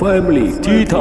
Family ที่ท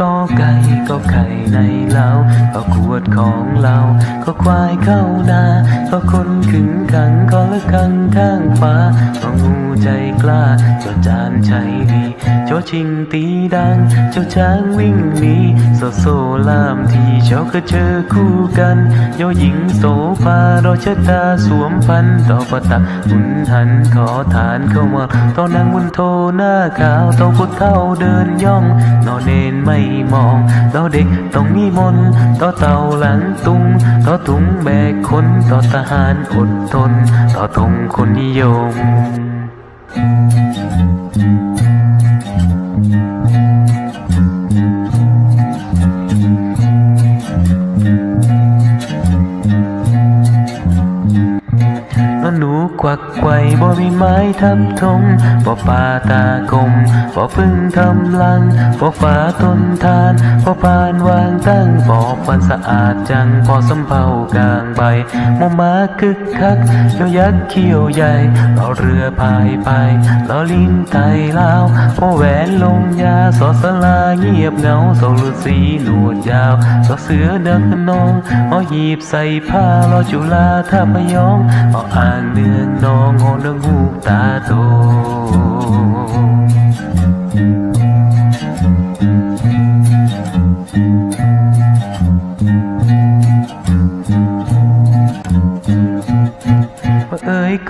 ก็ไก่ก็ไข่ในเล้าก็ขวดของเราก็ควายเข้านาก็คนขึงขังก็ละกังข้างฟ้าก็งูใจกล้าเจ้าจานใจดีโจชิงตีดังเจ้าช้างวิ่งหนีโซโซลามทีเจ้าก็เจอคู่กันโยหญิงโสภารอชะตาสวมพันต่อประตักหุนหันขอทานเข้ามาตอนนางบุญโทหน้าขาวโตพุทธเท่าเดินย่องนอนเนนไม่มองต่อเด็กต้องมีมนต่อเต่าหลังตุงต่อถุงแบกคนต่อทหารอดทน ต่อทงคนนิยม ไม้ทับทงบ่ป่าตากลมบ่พึ่งทำลังบ่ฝาต้นทานบ่ปานวางตั้งบ่ปันสะอาดจังพอสำเภากลางใบมอมาคึกคักโยยักษ์เขี้ยวใหญ่เราเรือพายไปเราลิ้นไตลาวพอแหวนลงยาสอสลาเงียบเงาโซลุสีหนวดยาวสอเสือเดินนองเอาหยีบใส่ผ้ารอจุฬาท่าพยองเอาอ่างเนืองนองโหนงหู tanong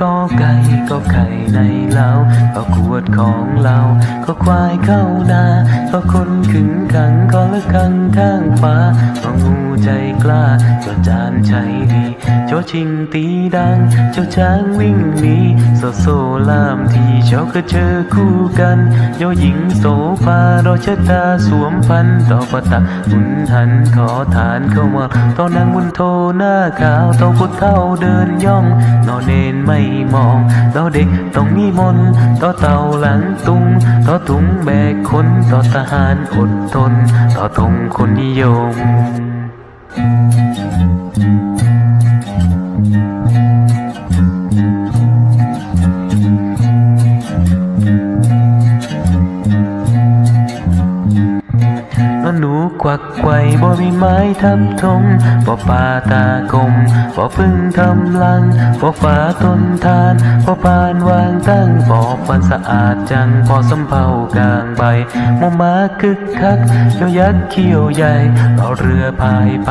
ก็ไก่ก็ไข่ในเล้าก็ขวดของเราก็ควายเข้านาก็คนขึงขังก็ละกังข้างฟ้าก็งูใจกล้าจ้าจานใจดีโจชิงตีดังเจ้าช้างวิ่งหนีโซโซลามทีเจ้าก็เจอคู่กันโยหญิงโสภารอชะตาสวมพันต่อประตักหุนหันขอทานเข้ามาตอนนางบุญโทหน้าขาวโตพุทธเท่าเดินย่องนอนเนนไม่มองต่อเด็กต้องมีมนต่อเต่าหลังตุงต่อถุงแบกคนต่อทหารอดทน ต่อทงคนนิยมห ไกวบ่มีไม้ทับทงบ่ป่าตากลมบ่พึ่งทำลังบ่ฝาต้นทานบ่ปานวางตั้งบ่ปันสะอาดจังพอสำเภากลางใบมอมาคึกคักโยยักษ์เขียวใหญ่เราเรือพายไป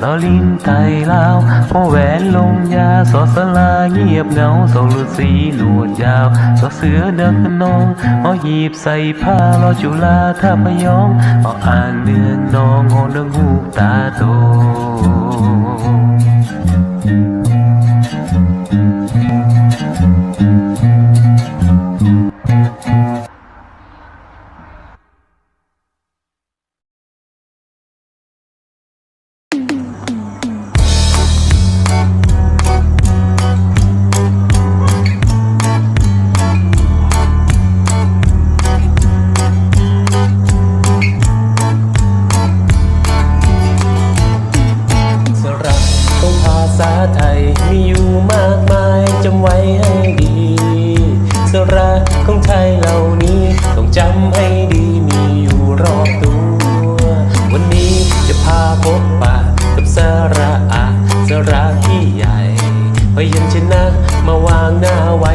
เราลิ้นไตลาวพอแหวนลงยาสอสลาเงียบเงาโซลสีหนวดยาวสอเสือดินขนองเอหยีบใส่ผ้ารอจุฬาท่าพยองเออ่างเนืองนองโหนงหูตาโต ไทยมีอยู่มากมายจำไว้ให้ดี สระของไทยเหล่านี้ต้องจำให้ดีมีอยู่รอบตัว วันนี้จะพาพบปะกับสระอะสระที่ใหญ่พยัญชนะมาวางหน้าไว้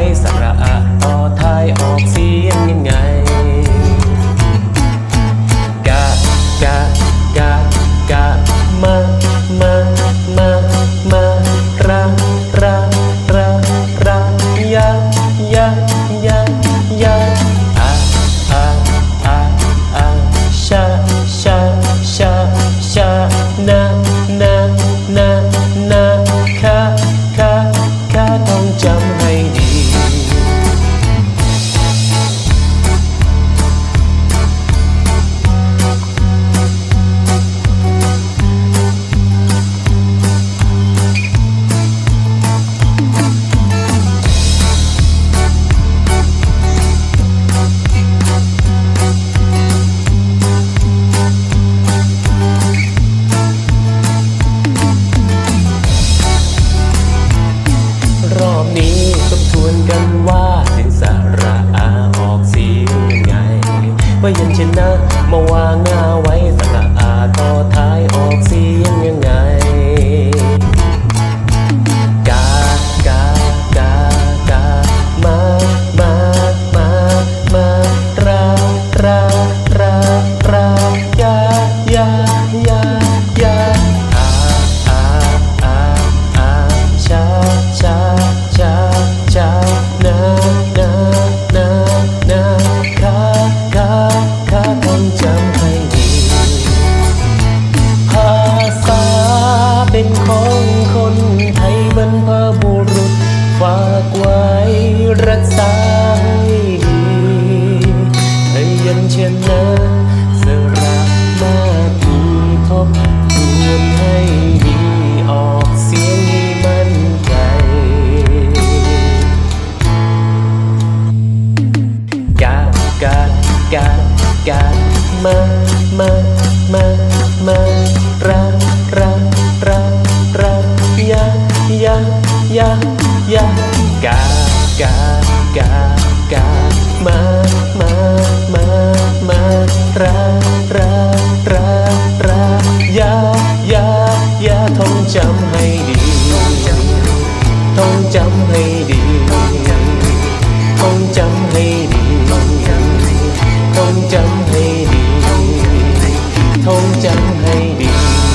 ยัเช่นะมาวาง มามามามารักรักรักรักยายายายากากากากามามามามารัก 想陪你